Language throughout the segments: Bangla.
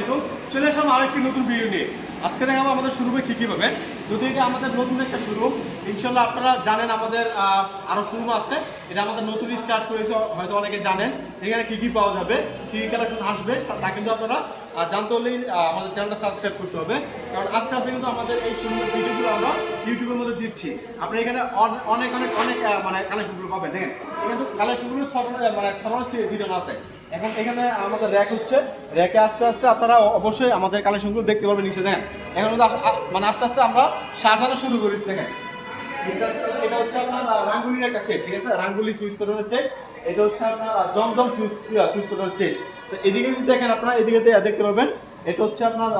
আলাইকুম। চলে আসলাম আরেকটি নতুন ভিডিও নিয়ে। আজকে দেখাবো আমাদের শুরুমে কী কী পাবে যদি এটা আমাদের নতুন একটা শুরু ইনশাল্লাহ আপনারা জানেন আমাদের আহ, আরও শুরু আছে। এটা আমাদের নতুন স্টার্ট করেছে হয়তো অনেকে জানেন। এখানে কি কি পাওয়া যাবে কি কি কালেকশন আসবে তা কিন্তু আপনারা আহ, জানতে হলেই আমাদের চ্যানেলটা সাবস্ক্রাইব করতে হবে। কারণ আস্তে আস্তে কিন্তু আমাদের এই সুন্দর ভিডিওগুলো আমরা ইউটিউবের মধ্যে দিচ্ছি। আপনি এখানে অন- অনেক অনেক অনেক মানে কালেকশনগুলো পাবেন। দেখেন এখানে কালেকশনগুলো ছড়ানো মানে ছড়ানো সিজন আছে। এখন এখানে আমাদের র্যাক হচ্ছে। র্যাকে আস্তে আস্তে আপনারা অবশ্যই আমাদের কালেকশনগুলো দেখতে পারবেন নিচে দেখেন। এখন মানে আস্তে আস্তে আমরা সাজানো শুরু করেছি, দেখেন। এটা হচ্ছে আপনার একটা সেট ঠিক আছে? সুইচ সেট এটা হচ্ছে আপনার জমজম সুইচ সেট তো এদিকে দেখেন আপনারা, এদিকে দেখতে পাবেন এটা হচ্ছে আপনার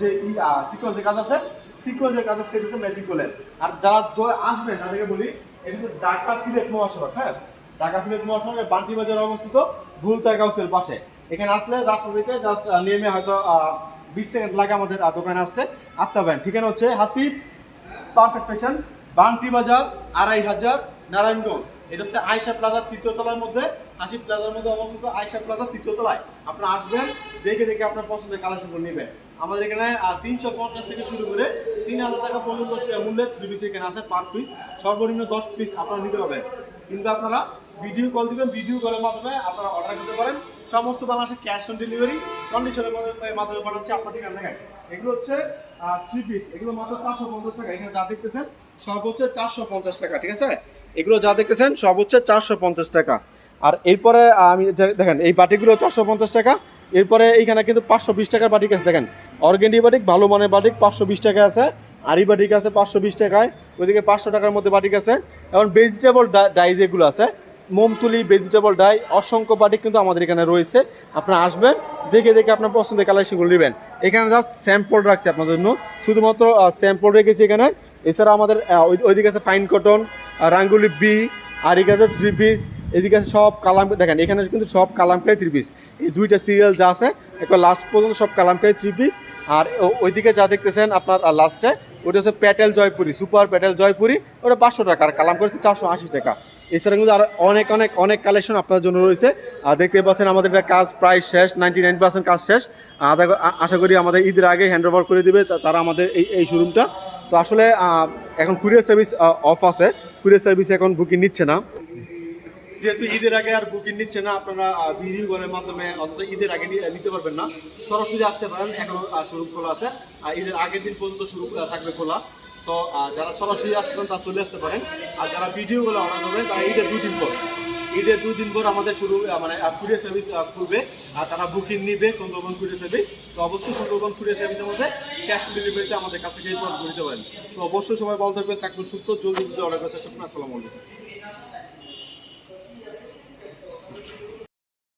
যে কাজ আছে কাজ কলের আর যারা আসবেন, তাদেরকে বলি, এটা হচ্ছে ঢাকা সিলেট মহাসড়ক হ্যাঁ? ঢাকা সিলেট মহাসড়কের বান্টি বাজারে অবস্থিত ভুলতাই হাউসের পাশে। এখানে আসলে রাস্তা থেকে জাস্ট নেমে হয়তো বিশ সেকেন্ড লাগে আমাদের দোকানে আসতে। আসতে পারেন ঠিকানা হচ্ছে হাসিব পারফেক্ট ফ্যাশন বান্টি বাজার, আড়াই হাজার, নারায়ণগঞ্জ। এটা হচ্ছে আয়সা প্লাজার তৃতীয় তলার মধ্যে, হাসিব প্লাজার মধ্যে অবস্থিত আয়সা প্লাজার তৃতীয় তলায়। আপনারা আসবেন, দেখে দেখে আপনার পছন্দের কালেকশনগুলো নেবেন। আমাদের এখানে তিনশো পঞ্চাশ থেকে শুরু করে তিন হাজার টাকা পর্যন্ত সে- মূল্যে থ্রি পিস এখানে আছে পার পিস সর্বনিম্ন দশ পিস আপনারা নিতে পারবেন। কিন্তু আপনারা ভিডিও কল দিবেন ভিডিও কলের মাধ্যমে আপনারা অর্ডার করতে পারেন। সমস্ত বাংলাদেশে ক্যাশ অন ডেলিভারি কন্ডিশনের মাধ্যমে পাঠাচ্ছে আপনার ঠিকানা দেখেন, এগুলো হচ্ছে থ্রি পিস এগুলো মাত্র চারশো পঞ্চাশ টাকা। এখানে যা দেখতেছেন, সব হচ্ছে চারশো পঞ্চাশ টাকা, ঠিক আছে? এগুলো যা দেখতেছেন, সব হচ্ছে চারশো পঞ্চাশ টাকা। আর এরপরে আমি দেখেন, এই বাটিগুলো চারশো পঞ্চাশ টাকা। এরপরে এইখানে কিন্তু পাঁচশো বিশ টাকার বাটি আছে। দেখেন অর্গেন্ডি বাটিক, ভালো মানের বাটিক, পাঁচশো বিশ টাকা আছে। আরি বাটিক আছে পাঁচশো বিশ টাকায়, ওইদিকে পাঁচশো টাকার মধ্যে বাটিক আছে। এবং ভেজিটেবল ডাই যেগুলো আছে। মোমতুলি ভেজিটেবল ডাই অসংখ্য বাটিক কিন্তু আমাদের এখানে রয়েছে। আপনারা আসবেন, দেখে দেখে আপনার পছন্দের কালেকশনগুলো নেবেন। এখানে জাস্ট স্যাম্পল রাখছি আপনাদের জন্য। শুধুমাত্র স্যাম্পল রেখেছি এখানে। এছাড়া আমাদের ওইদিকে আছে ফাইন কটন রাঙ্গুলি বি আরিক আছে থ্রি পিস এদিকে আছে সব কালাম দেখেন, এখানে কিন্তু সব কালামকারি থ্রি পিস এই দুইটা সিরিয়াল যা আছে, একবার লাস্ট পর্যন্ত সব কালামকারি থ্রি পিস আর ওইদিকে যা দেখতেছেন আপনার লাস্টে ওটা হচ্ছে প্যাটেল জয়পুরি সুপার প্যাটেল জয়পুরি ওটা পাঁচশো টাকা, আর কালাম করেছে চারশো আশি টাকা। এছাড়া কিন্তু আর অনেক অনেক অনেক কালেকশন আপনার জন্য রয়েছে। আর দেখতে পাচ্ছেন আমাদের এটা কাজ প্রায় শেষ নাইনটি নাইন পার্সেন্ট কাজ শেষ। আশা করি আমাদের ঈদের আগে হ্যান্ড ওভার করে দেবে তারা আমাদের এই এই শোরুমটা তো আসলে এখন কুরিয়ার সার্ভিস অফ আছে। কুরিয়ার সার্ভিস এখন বুকিং নিচ্ছে না। যেহেতু ঈদের আগে আর বুকিং নিচ্ছে না, আপনারা ভিডিও কলের মাধ্যমে অন্তত ঈদের আগে নিতে পারবেন না। সরাসরি আসতে পারেন, এখনও শোরুম খোলা আছে। আর ঈদের আগের দিন পর্যন্ত শুরু থাকবে খোলা। তো যারা সরাসরি আসছেন, তারা চলে আসতে পারেন। আর যারা ভিডিওগুলো অর্ডার করবেন, তারা ঈদের দুই দিন পর। ঈদের দুই দিন পর আমাদের শুরু মানে কুরিয়ার সার্ভিস খুলবে। আর তারা বুকিং নিবে সুন্দরবন কুরিয়ার সার্ভিস তো অবশ্যই সুন্দরবন কুরিয়ার সার্ভিসের মধ্যে ক্যাশ ডেলিভারিতে আমাদের কাছে গিয়ে করতে পারেন। তো অবশ্যই সবাই ভালো থাকবেন থাকবেন সুস্থ। জলদি জলদি অর্ডার করে করবেন আসসালামু আলাইকুম।